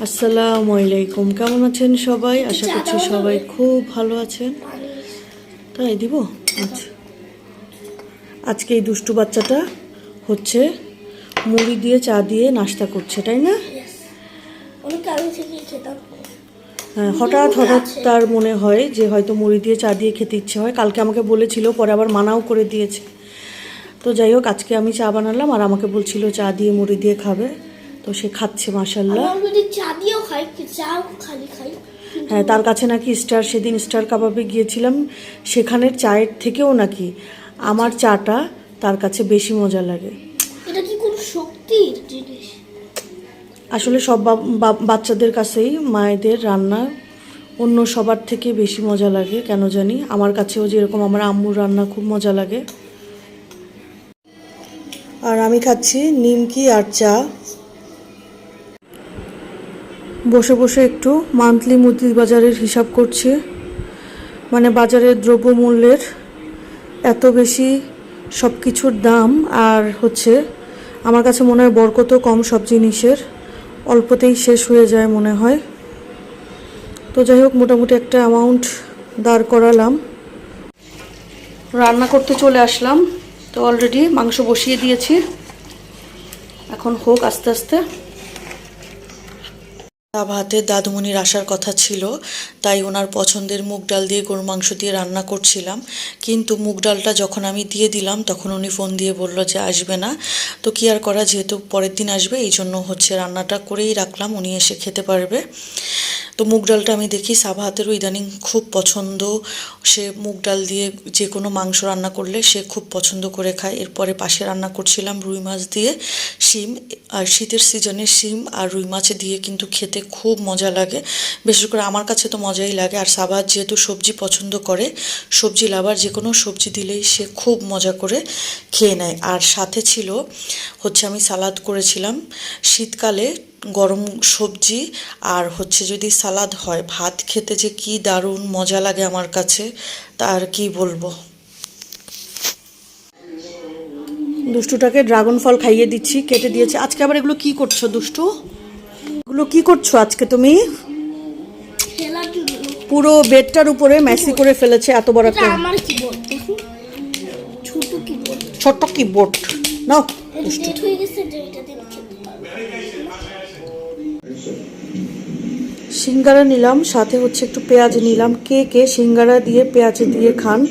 আসসালামু আলাইকুম কেমন আছেন সবাই? আশা করছি সবাই খুব ভালো আছেন। তাই দিব? আচ্ছা। আজকে এই দুষ্টু বাচ্চাটা হচ্ছে মুড়ি দিয়ে চা দিয়ে নাস্তা করছে তাই না? হ্যাঁ, হঠাৎ হঠাৎ তার মনে হয় যে হয়তো মুড়ি দিয়ে চা দিয়ে খেতে ইচ্ছে হয়। কালকে আমাকে বলেছিল পরে আবার মানাও করে দিয়েছে। তো যাই হোক আজকে আমি চা বানালাম আর আমাকে বলছিল চা দিয়ে মুড়ি দিয়ে খাবে। তো সে খাচ্ছে মাসাল্লাহ চা দিয়েও খাই কি খালি খাই। হ্যাঁ তার কাছে নাকি স্টার সেদিন স্টার কাবাবে গিয়েছিলাম। সেখানের চায়ের থেকেও নাকি আমার চাটা তার কাছে বেশি মজা লাগে। এটা কি কোনো শক্তির জিনিস? আসলে সব বাচ্চাদের কাছেই মায়েদের রান্না অন্য সবার থেকে বেশি মজা লাগে কেন জানি? আমার কাছেও যেরকম আমার আম্মুর রান্না খুব মজা লাগে। আর আমি খাচ্ছি নিমকি আর চা। বসে বসে একটু মান্থলি মুদি বাজারের হিসাব করছি। মানে বাজারের দ্রব্যমূল্যের এত বেশি সব কিছুর দাম আর হচ্ছে আমার কাছে মনে হয় বরকতও কম সব জিনিসের। অল্পতেই শেষ হয়ে যায় মনে হয়। তো যাই হোক, মোটামুটি একটা অ্যামাউন্ট দাঁড় করালাম। রান্না করতে চলে আসলাম। তো অলরেডি মাংস বসিয়ে দিয়েছি। এখন হোক আস্তে আস্তে। ভাতে দাদুমণির আসার কথা ছিল, তাই ওনার পছন্দের মুগ ডাল দিয়ে গরু মাংস দিয়ে রান্না করছিলাম। কিন্তু মুগ ডালটা যখন আমি দিয়ে দিলাম, তখন উনি ফোন দিয়ে বলল যে আসবে না। তো কি আর করা, যেহেতু পরের দিন আসবে এই জন্য হচ্ছে রান্নাটা করেই রাখলাম, উনি এসে খেতে পারবে। তো মুগ ডালটা আমি দেখি সাবাহাতেরও ইদানিং খুব পছন্দ। সে মুগ ডাল দিয়ে যে কোনো মাংস রান্না করলে সে খুব পছন্দ করে খায়। এরপরে পাশে রান্না করছিলাম রুই মাছ দিয়ে শিম। আর শীতের সিজনে শিম আর রুই মাছ দিয়ে কিন্তু খেতে খুব মজা লাগে। বিশেষ করে আমার কাছে তো মজাই লাগে। আর সাবাদ যেহেতু সবজি পছন্দ করে, সবজি লাভার যে কোনো সবজি দিলেই সে খুব মজা করে খেয়ে নেয়। আর সাথে ছিল, হচ্ছে আমি সালাদ করেছিলাম। শীতকালে গরম সবজি আর হচ্ছে যদি সালাদ হয় ভাত খেতে যে কি দারুণ মজা লাগে আমার কাছে তা আর কি বলব? দুষ্টুটাকে ড্রাগন ফল খাইয়ে দিচ্ছি কেটে দিয়েছে। আজকে আবার এগুলো কি করছ দুষ্টু? এগুলো কি করছ আজকে তুমি? পুরো বেডটার উপরে ম্যাসি করে ফেলেছে এত বড় একটা ছোট কিবোর্ড ছোট্ট কিবোর্ড নাও এটা সিঙ্গারা নিলাম, সাথে হচ্ছে একটু পেঁয়াজ নিলাম। কে কে সিঙ্গারা দিয়ে পেঁয়াজ দিয়ে খান,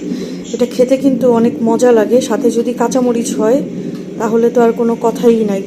এটা খেতে কিন্তু অনেক মজা লাগে। সাথে যদি কাঁচামরিচ হয়, তাহলে তো আর কোনো কথাই নাই।